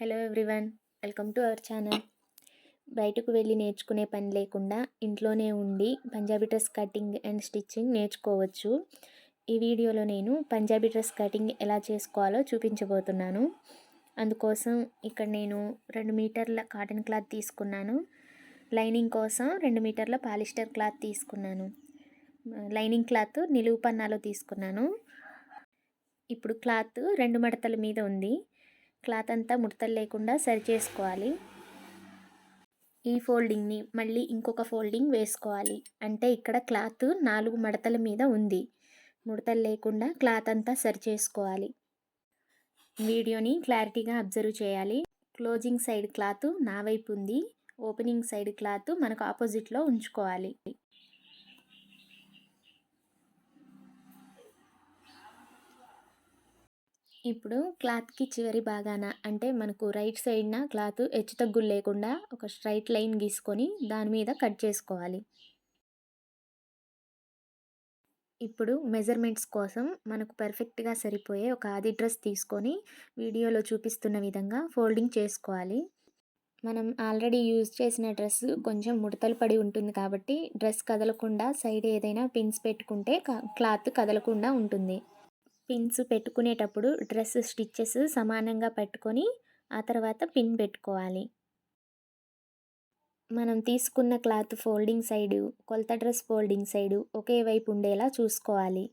Hello everyone welcome to our channel బయటకు వెళ్ళి నేర్చుకునే పని లేకుండా ఇంట్లోనే ఉండి Punjabi dress cutting and stitching నేర్చుకోవచ్చు. ఈ వీడియోలో నేను పంజాబీ డ్రెస్ కటింగ్ ఎలా చేసుకోవాలో చూపించబోతున్నాను. అందుకోసం ఇక్కడ నేను రెండు మీటర్ల కాటన్ క్లాత్ తీసుకున్నాను. లైనింగ్ కోసం రెండు మీటర్ల పాలిస్టర్ క్లాత్ తీసుకున్నాను. లైనింగ్ క్లాత్ నిలువు పన్నాలో తీసుకున్నాను. ఇప్పుడు క్లాత్ రెండు మడతల మీద ఉంది. క్లాత్ అంతా ముడతలు లేకుండా సరి చేసుకోవాలి. ఈ ఫోల్డింగ్ని మళ్ళీ ఇంకొక ఫోల్డింగ్ వేసుకోవాలి. అంటే ఇక్కడ క్లాత్ నాలుగు మడతల మీద ఉంది. ముడతలు లేకుండా క్లాత్ అంతా సరి చేసుకోవాలి. వీడియోని క్లారిటీగా అబ్జర్వ్ చేయాలి. క్లోజింగ్ సైడ్ క్లాత్ నా వైపు ఉంది. ఓపెనింగ్ సైడ్ క్లాత్ మనకు ఆపోజిట్లో ఉంచుకోవాలి. ఇప్పుడు క్లాత్కి చివరి భాగాన అంటే మనకు రైట్ సైడ్న క్లాత్ హెచ్చు తగ్గులు లేకుండా ఒక స్ట్రైట్ లైన్ గీసుకొని దాని మీద కట్ చేసుకోవాలి. ఇప్పుడు మెజర్మెంట్స్ కోసం మనకు పర్ఫెక్ట్గా సరిపోయే ఒక ఆది డ్రెస్ తీసుకొని వీడియోలో చూపిస్తున్న విధంగా ఫోల్డింగ్ చేసుకోవాలి. మనం ఆల్రెడీ యూజ్ చేసిన డ్రెస్ కొంచెం ముడతలు పడి ఉంటుంది కాబట్టి డ్రెస్ కదలకుండా సైడ్ ఏదైనా పిన్స్ పెట్టుకుంటే క్లాత్ కదలకుండా ఉంటుంది. పిన్స్ పెట్టుకునేటప్పుడు డ్రెస్ స్టిచ్చెస్ సమానంగా పెట్టుకొని ఆ తర్వాత పిన్ పెట్టుకోవాలి. మనం తీసుకున్న క్లాత్ ఫోల్డింగ్ సైడు కొలత డ్రెస్ ఫోల్డింగ్ సైడు ఒకే వైపు ఉండేలా చూసుకోవాలి.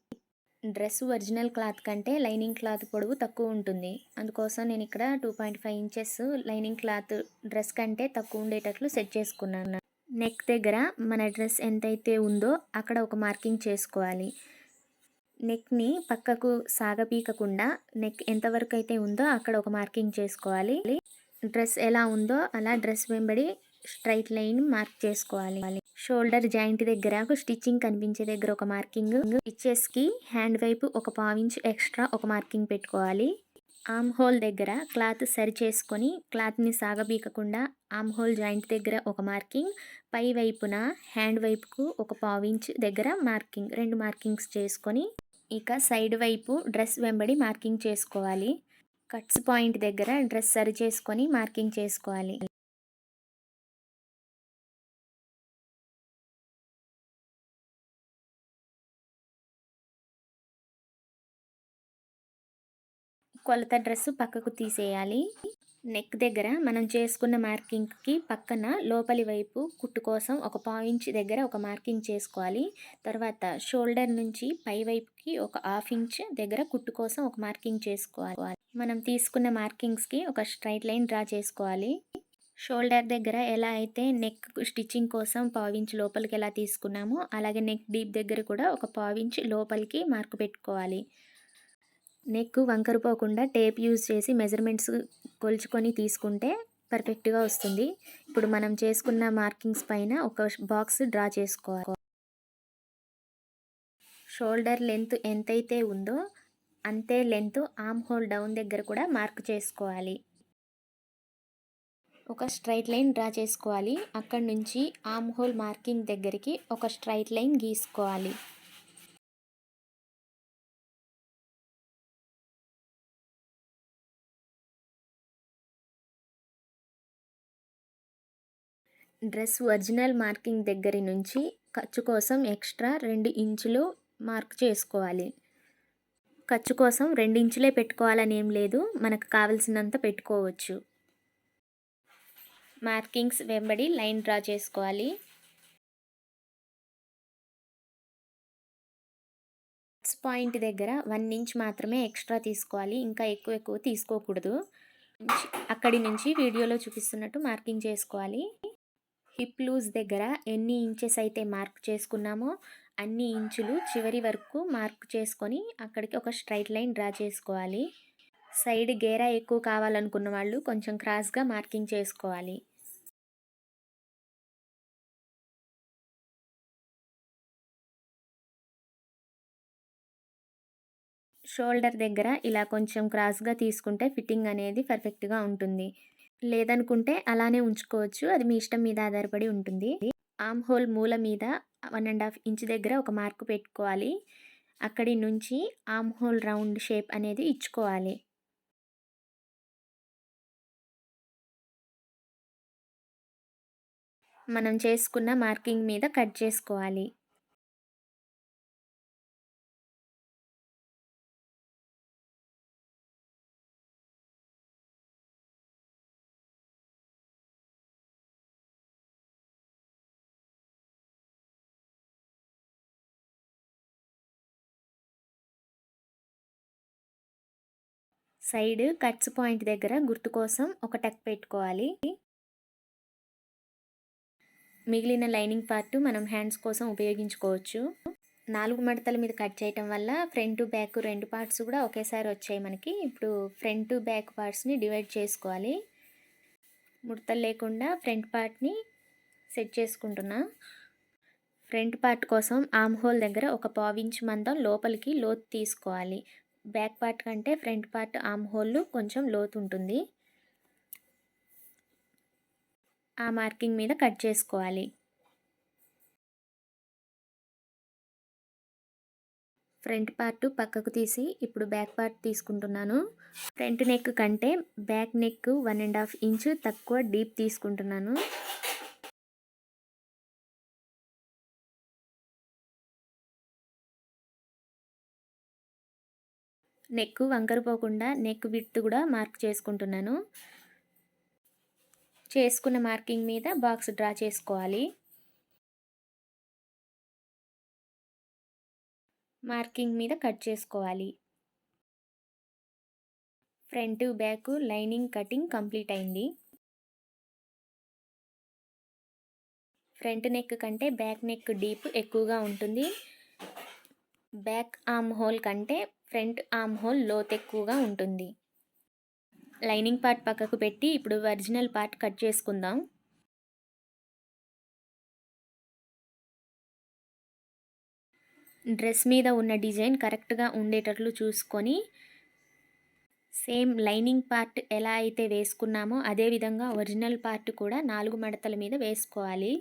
డ్రెస్ ఒరిజినల్ క్లాత్ కంటే లైనింగ్ క్లాత్ పొడవు తక్కువ ఉంటుంది. అందుకోసం నేను ఇక్కడ two point five inches lining cloth dress కంటే తక్కువ ఉండేటట్లు సెట్ చేసుకున్నాను. నెక్ దగ్గర మన డ్రెస్ ఎంతైతే ఉందో అక్కడ ఒక మార్కింగ్ చేసుకోవాలి. నెక్ని పక్కకు సాగపీకకుండా నెక్ ఎంతవరకు అయితే ఉందో అక్కడ ఒక మార్కింగ్ చేసుకోవాలి. డ్రెస్ ఎలా ఉందో అలా డ్రెస్ వెంబడి స్ట్రైట్ లైన్ మార్క్ చేసుకోవాలి. షోల్డర్ జాయింట్ దగ్గర స్టిచ్చింగ్ కనిపించే దగ్గర ఒక మార్కింగ్. స్టిచ్చెస్కి హ్యాండ్ వైపు ఒక పావించ్ ఎక్స్ట్రా ఒక మార్కింగ్ పెట్టుకోవాలి. ఆమ్ హోల్ దగ్గర క్లాత్ సరి చేసుకొని క్లాత్ని సాగబీకకుండా ఆమ్ హోల్ జాయింట్ దగ్గర ఒక మార్కింగ్. పై వైపున హ్యాండ్ వైపుకు ఒక పావించ్ దగ్గర మార్కింగ్. రెండు మార్కింగ్స్ చేసుకొని ఇక సైడ్ వైపు డ్రెస్ వెంబడి మార్కింగ్ చేసుకోవాలి. కట్స్ పాయింట్ దగ్గర డ్రెస్ సరి చేసుకొని మార్కింగ్ చేసుకోవాలి. కొలత డ్రెస్సు పక్కకు తీసేయాలి. నెక్ దగ్గర మనం చేసుకున్న మార్కింగ్కి పక్కన లోపలి వైపు కుట్టు కోసం ఒక పాయింట్ దగ్గర ఒక మార్కింగ్ చేసుకోవాలి. తర్వాత షోల్డర్ నుంచి పై వైపుకి ఒక హాఫ్ ఇంచ్ దగ్గర కుట్టు కోసం ఒక మార్కింగ్ చేసుకోవాలి. మనం తీసుకున్న మార్కింగ్స్కి ఒక స్ట్రైట్ లైన్ డ్రా చేసుకోవాలి. షోల్డర్ దగ్గర ఎలా అయితే నెక్ స్టిచ్చింగ్ కోసం పావించ్ లోపలికి ఎలా తీసుకున్నామో అలాగే నెక్ డీప్ దగ్గర కూడా ఒక పావించ్ లోపలికి మార్కు పెట్టుకోవాలి. నెక్ వంకరపోకుండా టేప్ యూజ్ చేసి మెజర్మెంట్స్ కొలుచుకొని తీసుకుంటే పర్ఫెక్ట్గా వస్తుంది. ఇప్పుడు మనం చేసుకున్న మార్కింగ్స్ పైన ఒక బాక్స్ డ్రా చేసుకోవాలి. షోల్డర్ లెంత్ ఎంతైతే ఉందో అంతే లెంత్ ఆమ్ హోల్ డౌన్ దగ్గర కూడా మార్క్ చేసుకోవాలి. ఒక స్ట్రైట్ లైన్ డ్రా చేసుకోవాలి. అక్కడి నుంచి ఆమ్ హోల్ మార్కింగ్ దగ్గరికి ఒక స్ట్రైట్ లైన్ గీసుకోవాలి. డ్రెస్ ఒరిజినల్ మార్కింగ్ దగ్గర నుంచి ఖర్చు కోసం ఎక్స్ట్రా రెండు ఇంచులు మార్క్ చేసుకోవాలి. ఖర్చు కోసం రెండు ఇంచులే పెట్టుకోవాలని ఏం లేదు మనకు కావలసినంత పెట్టుకోవచ్చు. మార్కింగ్స్ వెంబడి లైన్ డ్రా చేసుకోవాలి. పాయింట్ దగ్గర వన్ ఇంచ్ మాత్రమే ఎక్స్ట్రా తీసుకోవాలి ఇంకా ఎక్కువ ఎక్కువ తీసుకోకూడదు. అక్కడి నుంచి వీడియోలో చూపిస్తున్నట్టు మార్కింగ్ చేసుకోవాలి. హిప్ లూజ్ దగ్గర ఎన్ని ఇంచెస్ అయితే మార్క్ చేసుకున్నామో అన్ని ఇంచులు చివరి వరకు మార్క్ చేసుకొని అక్కడికి ఒక స్ట్రైట్ లైన్ డ్రా చేసుకోవాలి. సైడ్ గేరా ఎక్కువ కావాలనుకున్న వాళ్ళు కొంచెం క్రాస్గా మార్కింగ్ చేసుకోవాలి. షోల్డర్ దగ్గర ఇలా కొంచెం క్రాస్గా తీసుకుంటే ఫిట్టింగ్ అనేది పర్ఫెక్ట్గా ఉంటుంది. లేదనుకుంటే అలానే ఉంచుకోవచ్చు. అది మీ ఇష్టం మీద ఆధారపడి ఉంటుంది. ఆమ్ హోల్ మూల మీద వన్ అండ్ హాఫ్ ఇంచ్ దగ్గర ఒక మార్కు పెట్టుకోవాలి. అక్కడి నుంచి ఆమ్ హోల్ రౌండ్ షేప్ అనేది ఇచ్చుకోవాలి. మనం చేసుకున్న మార్కింగ్ మీద కట్ చేసుకోవాలి. సైడ్ కట్స్ పాయింట్ దగ్గర గుర్తు కోసం ఒక టక్ పెట్టుకోవాలి. మిగిలిన లైనింగ్ పార్ట్ మనం హ్యాండ్స్ కోసం ఉపయోగించుకోవచ్చు. నాలుగు మడతల మీద కట్ చేయటం వల్ల ఫ్రంట్ బ్యాక్ రెండు పార్ట్స్ కూడా ఒకేసారి వచ్చాయి మనకి. ఇప్పుడు ఫ్రంట్ బ్యాక్ పార్ట్స్ని డివైడ్ చేసుకోవాలి. ముడతలు లేకుండా ఫ్రంట్ పార్ట్ని సెట్ చేసుకుంటున్నా. ఫ్రంట్ పార్ట్ కోసం ఆమ్ హోల్ దగ్గర ఒక పావించ్ మందం లోపలికి లోతు తీసుకోవాలి. బ్యాక్ పార్ట్ కంటే ఫ్రంట్ పార్ట్ ఆమ్ హోల్ కొంచెం లోతు ఉంటుంది. ఆ మార్కింగ్ మీద కట్ చేసుకోవాలి. ఫ్రంట్ పార్ట్ పక్కకు తీసి ఇప్పుడు బ్యాక్ పార్ట్ తీసుకుంటున్నాను. ఫ్రంట్ నెక్ కంటే back neck one and half inch తక్కువ డీప్ తీసుకుంటున్నాను. నెక్ వంకరపోకుండా నెక్ విత్ కూడా మార్క్ చేసుకుంటున్నాను. చేసుకున్న మార్కింగ్ మీద బాక్స్ డ్రా చేసుకోవాలి. మార్కింగ్ మీద కట్ చేసుకోవాలి. Front back lining cutting complete అయింది. ఫ్రంట్ నెక్ కంటే బ్యాక్ నెక్ డీప్ ఎక్కువగా ఉంటుంది. బ్యాక్ ఆర్మ్ హోల్ కంటే ఫ్రంట్ ఆమ్ హోల్ లోత్ ఎక్కువగా ఉంటుంది. లైనింగ్ పార్ట్ పక్కకు పెట్టి ఇప్పుడు ఒరిజినల్ పార్ట్ కట్ చేసుకుందాం. డ్రెస్ మీద ఉన్న డిజైన్ కరెక్ట్గా ఉండేటట్లు చూసుకొని సేమ్ లైనింగ్ పార్ట్ ఎలా అయితే వేసుకున్నామో అదే విధంగా ఒరిజినల్ పార్ట్ కూడా నాలుగు మడతల మీద వేసుకోవాలి.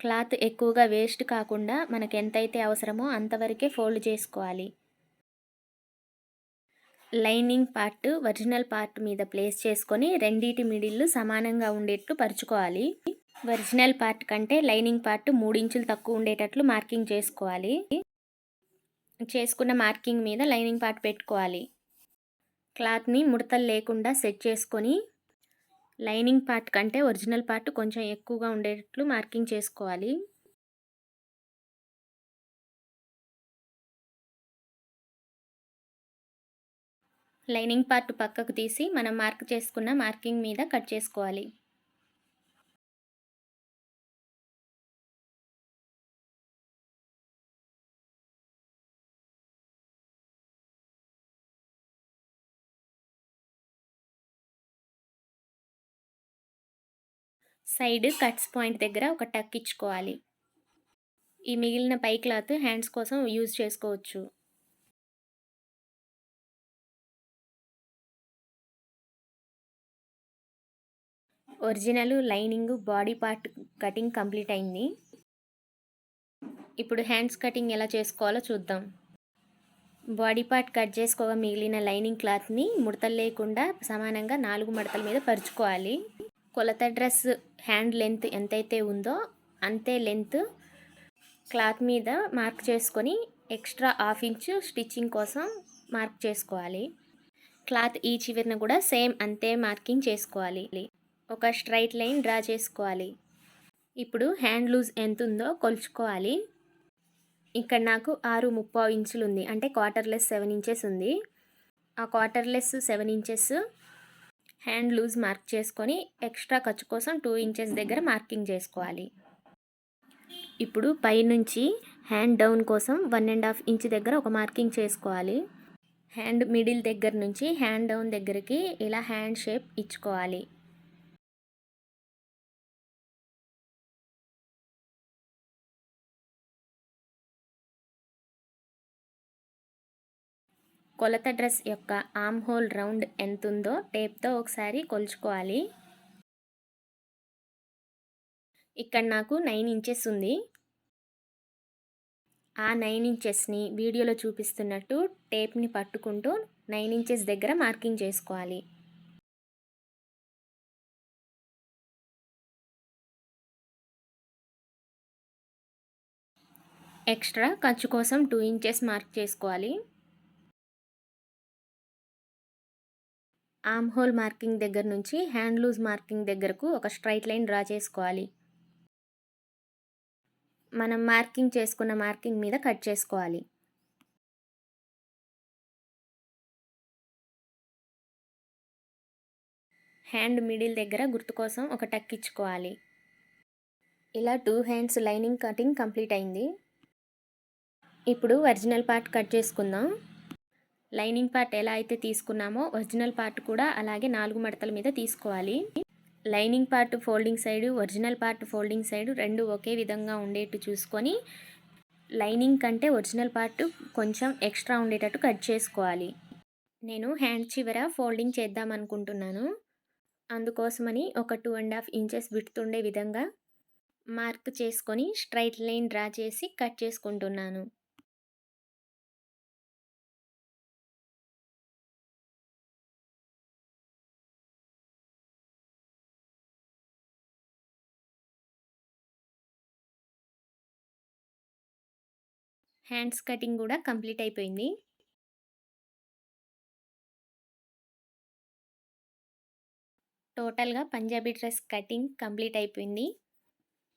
క్లాత్ ఎక్కువగా వేస్ట్ కాకుండా మనకు ఎంతైతే అవసరమో అంతవరకే ఫోల్డ్ చేసుకోవాలి. లైనింగ్ పార్ట్ ఒరిజినల్ పార్ట్ మీద ప్లేస్ చేసుకొని రెండింటి మిడిల్ సమానంగా ఉండేట్లు పరుచుకోవాలి. ఒరిజినల్ పార్ట్ కంటే లైనింగ్ పార్ట్ మూడించులు తక్కువ ఉండేటట్లు మార్కింగ్ చేసుకోవాలి. చేసుకున్న మార్కింగ్ మీద లైనింగ్ పార్ట్ పెట్టుకోవాలి. క్లాత్ని ముడతలు లేకుండా సెట్ చేసుకొని లైనింగ్ పార్ట్ కంటే ఒరిజినల్ పార్ట్ కొంచెం ఎక్కువగా ఉండేటట్లు మార్కింగ్ చేసుకోవాలి. లైనింగ్ పార్ట్ పక్కకు తీసి మనం మార్క్ చేసుకున్న మార్కింగ్ మీద కట్ చేసుకోవాలి. సైడ్ కట్స్ పాయింట్ దగ్గర ఒక టక్ ఇచ్చుకోవాలి. ఈ మిగిలిన పై క్లాత్ హ్యాండ్స్ కోసం యూజ్ చేసుకోవచ్చు. Original lining body part cutting complete అయింది. ఇప్పుడు హ్యాండ్స్ కటింగ్ ఎలా చేసుకోవాలో చూద్దాం. బాడీ పార్ట్ కట్ చేసుకోగా మిగిలిన లైనింగ్ క్లాత్ని ముడతలు లేకుండా సమానంగా నాలుగు మడతల మీద పరుచుకోవాలి. కొలత డ్రెస్ హ్యాండ్ లెంత్ ఎంతైతే ఉందో అంతే లెంత్ క్లాత్ మీద మార్క్ చేసుకొని ఎక్స్ట్రా హాఫ్ ఇంచ్ స్టిచ్చింగ్ కోసం మార్క్ చేసుకోవాలి. క్లాత్ ఈ చివరిన కూడా సేమ్ అంతే మార్కింగ్ చేసుకోవాలి. ఒక స్ట్రైట్ లైన్ డ్రా చేసుకోవాలి. ఇప్పుడు హ్యాండ్ లూజ్ ఎంత ఉందో కొలుచుకోవాలి. ఇక్కడ నాకు ఆరు ముప్పై ఇంచులు ఉంది అంటే క్వార్టర్లెస్ సెవెన్ ఇంచెస్ ఉంది. ఆ quarter less seven inches hand loose mark చేసుకొని ఎక్స్ట్రా ఖర్చు కోసం టూ ఇంచెస్ దగ్గర మార్కింగ్ చేసుకోవాలి. ఇప్పుడు పైనుంచి హ్యాండ్ డౌన్ కోసం వన్ అండ్ హాఫ్ ఇంచ్ దగ్గర ఒక మార్కింగ్ చేసుకోవాలి. హ్యాండ్ మిడిల్ దగ్గర నుంచి హ్యాండ్ డౌన్ దగ్గరికి ఇలా హ్యాండ్ షేప్ ఇచ్చుకోవాలి. కొలత డ్రెస్ యొక్క ఆమ్ హోల్ రౌండ్ ఎంతుందో టేప్తో ఒకసారి కొలుచుకోవాలి. ఇక్కడ నాకు నైన్ ఇంచెస్ ఉంది. ఆ నైన్ ఇంచెస్ని వీడియోలో చూపిస్తున్నట్టు టేప్ని పట్టుకుంటూ నైన్ ఇంచెస్ దగ్గర మార్కింగ్ చేసుకోవాలి. ఎక్స్ట్రా ఖర్చు కోసం టూ ఇంచెస్ మార్క్ చేసుకోవాలి. ఆమ్ హోల్ మార్కింగ్ దగ్గర నుంచి హ్యాండ్ లూజ్ మార్కింగ్ దగ్గరకు ఒక స్ట్రైట్ లైన్ డ్రా చేసుకోవాలి. మనం మార్కింగ్ చేసుకున్న మార్కింగ్ మీద కట్ చేసుకోవాలి. హ్యాండ్ మిడిల్ దగ్గర గుర్తు కోసం ఒక టక్ ఇచ్చుకోవాలి. ఇలా two hands lining cutting complete అయింది. ఇప్పుడు ఒరిజినల్ పార్ట్ కట్ చేసుకుందాం. లైనింగ్ పార్ట్ ఎలా అయితే తీసుకున్నామో ఒరిజినల్ పార్ట్ కూడా అలాగే నాలుగు మడతల మీద తీసుకోవాలి. Lining part folding side original part folding side రెండు ఒకే విధంగా ఉండేట్టు చూసుకొని లైనింగ్ కంటే ఒరిజినల్ పార్ట్ కొంచెం ఎక్స్ట్రా ఉండేటట్టు కట్ చేసుకోవాలి. నేను హ్యాండ్ చివర ఫోల్డింగ్ చేద్దాం అనుకుంటున్నాను. అందుకోసమని ఒక టూ అండ్ హాఫ్ ఇంచెస్ విడుతుండే విధంగా మార్క్ చేసుకొని స్ట్రైట్ లైన్ డ్రా చేసి కట్ చేసుకుంటున్నాను. హ్యాండ్స్ కటింగ్ కూడా కంప్లీట్ అయిపోయింది. టోటల్గా పంజాబీ డ్రెస్ కటింగ్ కంప్లీట్ అయిపోయింది.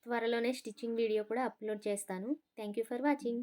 త్వరలోనే స్టిచ్చింగ్ వీడియో కూడా అప్లోడ్ చేస్తాను. Thank you for watching.